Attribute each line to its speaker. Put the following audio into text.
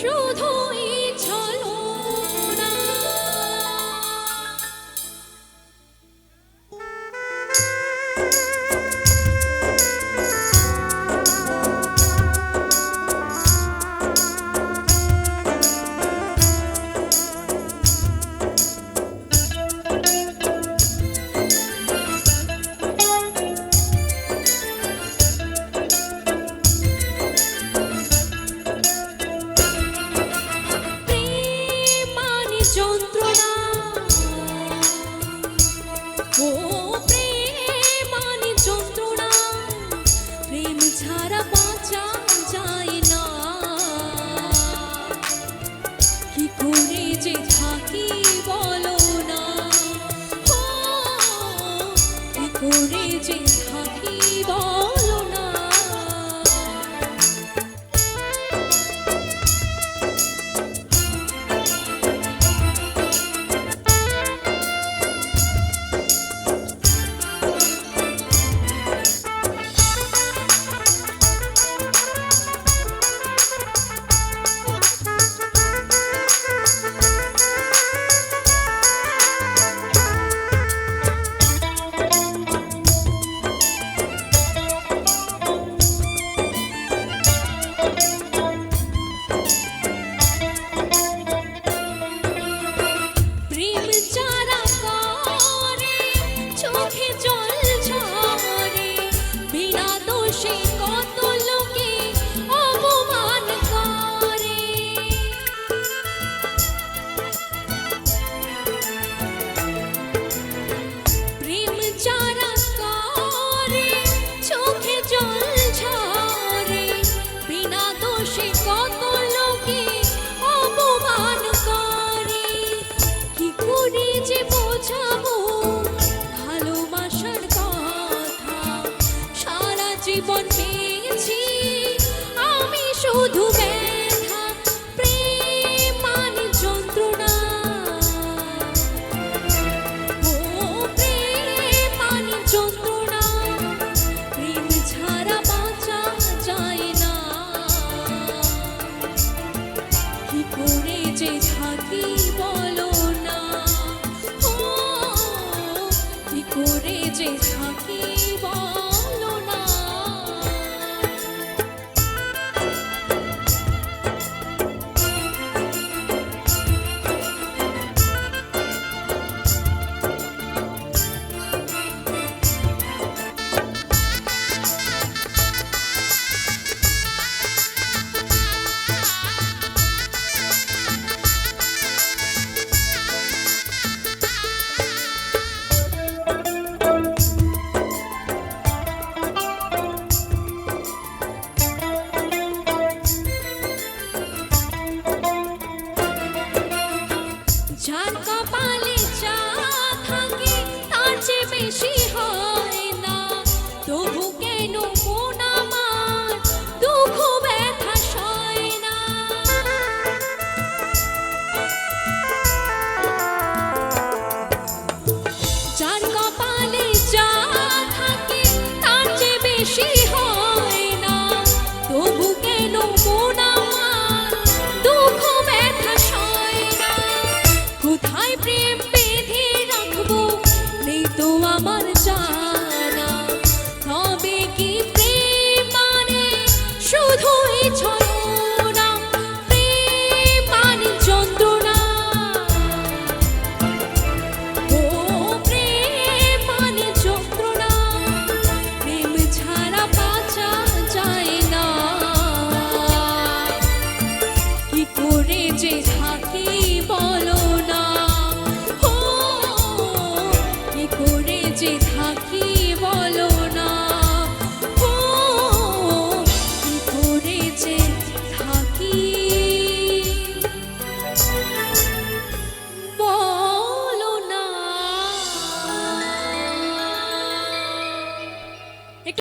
Speaker 1: 殊途一 করে যে থাকি জীবন পেয়েছি। আমি শুধু যন্ত্রণা। যন্ত্রণা ছাড়া যায় না। কি যে থাকি বলো বেশি হয় না। তবু কেন মন আমার দুঃখ ব্যথা সয় না? যার কপালে যা থাকে, তার চেয়ে বেশি হয় amar ya.